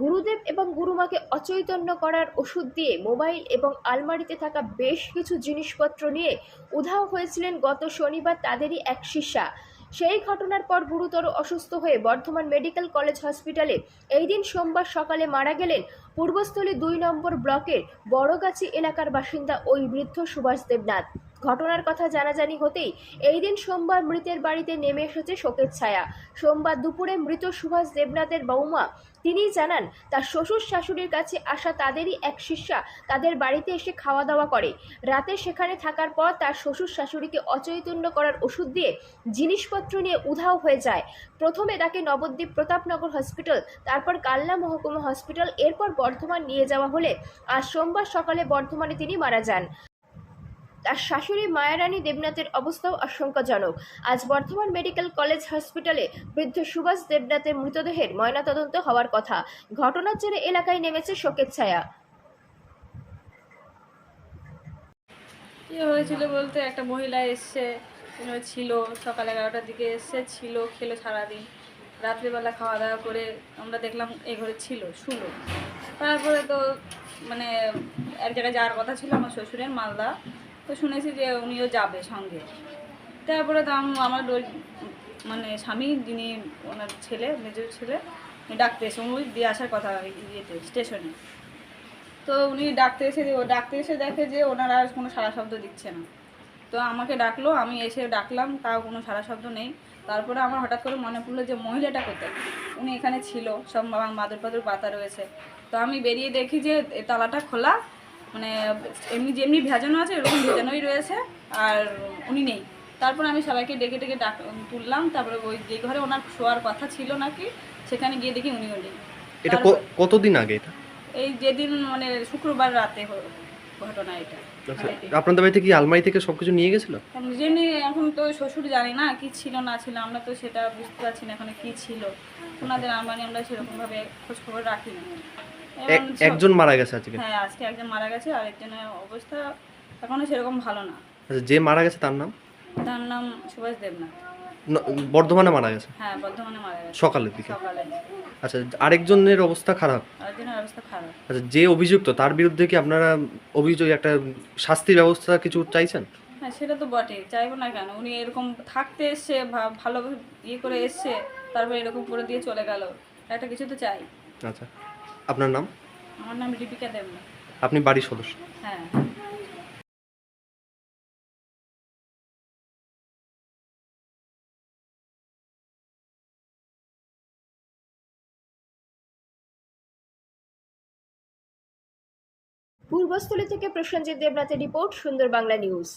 গুরুদেব এবং গুরুমাকে অচৈতন্য করার ওষুধ দিয়ে মোবাইল এবং আলমারিতে থাকা বেশ কিছু জিনিসপত্র নিয়ে উধাও হয়েছিলেন গত শনিবার তাদেরই এক শিষ্যা। সেই ঘটনার পর গুরুতর অসুস্থ হয়ে বর্ধমান মেডিকেল কলেজ হসপিটালে এই দিন সোমবার সকালে মারা গেলেন পূর্বস্থলী দুই নম্বর ব্লকের বড়গাছি এলাকার বাসিন্দা ওই বৃদ্ধ সুভাষ দেবনাথ। ঘটনার কথা জানাজানি হতেই এই দিন সোমবার মৃতের বাড়িতে নেমে এসেছে শোকের ছায়া। সোমবার দুপুরে মৃত সুভাষ দেবনাথের বৌমা তিনি জানান, তার শ্বশুর শাশুড়ির কাছে আসা তাদেরই এক শিষ্যা তাদের বাড়িতে এসে খাওয়া দাওয়া করে। রাতে সেখানে থাকার পর তার শ্বশুর শাশুড়িকে অচৈতন্য করার ওষুধ দিয়ে জিনিসপত্র নিয়ে উধাও হয়ে যায়। প্রথমে তাকে নবদ্বীপ প্রতাপনগর হসপিটাল, তারপর কাল্লা মহকুমা হসপিটাল, এরপর বর্ধমান নিয়ে যাওয়া হলে। আজ সোমবার সকালে বর্ধমানে তিনি মারা যান। তার শাশুড়ি মায়ারানী দেবনাথের অবস্থাও আশঙ্কাজনক। আজ বর্ধমান মেডিকেল কলেজ হসপিটালে বৃদ্ধ সুভাষ দেবনাথের মৃতদেহের ময়নাতদন্ত হওয়ার কথা। ঘটনার জেরে এলাকায় নেমেছে শোকের ছায়া। কি হয়েছিল বলতে? একটা মহিলা এসছে ছিল, সকাল এগারোটার দিকে এসছে, ছিল, খেলো সারাদিন। রাত্রিবেলা খাওয়া দাওয়া করে আমরা দেখলাম এ ঘরে ছিল, শুলো। তারপরে তো মানে এক জায়গায় যাওয়ার কথা ছিল আমার শ্বশুরের, মালদা। তো শুনেছি যে উনিও যাবে সঙ্গে। তারপরে তো আম- আমার মানে স্বামী, যিনি ওনার ছেলে, মেজর ছেলে ডাকতে এসে, উনি দিয়ে আসার কথা ইয়েতে, স্টেশনে। তো উনি ডাকতে এসে ডাকতে এসে দেখে যে ওনারা আর কোনো সারা শব্দ দিচ্ছে না। তো আমাকে ডাকলো, আমি এসে ডাকলাম, তাও কোনো সারা শব্দ নেই। তারপরে আমার হঠাৎ করে মনে পড়ল যে মহিলাটা কোথায়? উনি এখানে ছিল, সব মাদুর পাদুর পাতা রয়েছে। তো আমি বেরিয়ে দেখি যে তালাটা খোলা মানে এমনি যেমনি ভেজানো আছে ওরকম ভেজানোই রয়েছে আর উনি নেই। তারপর আমি সবাইকে ডেকে ডেকে ডাক তুললাম। তারপরে ওই যে ঘরে ওনার শোয়ার কথা ছিল নাকি সেখানে গিয়ে দেখি উনিও নেই। এটা কতদিন আগে এটা? এই যেদিন মানে শুক্রবার রাতে হলো ঘটনা এটা। আচ্ছা আপনাদের বাড়িতে কি আলমারি থেকে সবকিছু নিয়ে গেছিল? আমি জেনে এখন তো শ্বশুর জানি না কি ছিল না ছিল আমরা তো সেটা বুঝতে পারছি না এখানে কি ছিল। ওনাদের আলমারি আমরা সেরকম ভাবে খোঁজ খবর রাখি না একজন মারা গেছে আজকে? হ্যাঁ আজকে একজন মারা গেছে আর একজনের অবস্থা এখনও সেরকম ভালো না। আচ্ছা যে মারা গেছে তার নাম? তার নাম সুভাষ দেবনাথ। বর্ধমানে মারা গেছে? হ্যাঁ বর্ধমানে মারা গেছে। সকালের দিকে? সকালে। আচ্ছা আরেকজনের অবস্থা খারাপ? আরেকজনের অবস্থা খারাপ। আচ্ছা যে অভিযুক্ত তার বিরুদ্ধে কি আপনারা অভিযোগ একটা শাস্তির ব্যবস্থা কিছু চাইছেন? হ্যাঁ সেটা তো বটে চাইব না কেন? উনি এরকম থাকতে এসছে ভা- ভালোভাবে ইয়ে করে এসছে তারপরে এরকম করে দিয়ে চলে গেল। একটা কিছু তো চাই। আচ্ছা আপনার নাম? আমার নাম রিপিকা দেবনা আপনি বাড়ির সদস্য? হ্যাঁ। পূর্বস্থলী থেকে প্রসেনজিৎ দেবনাথের রিপোর্ট সুন্দর বাংলা নিউজ।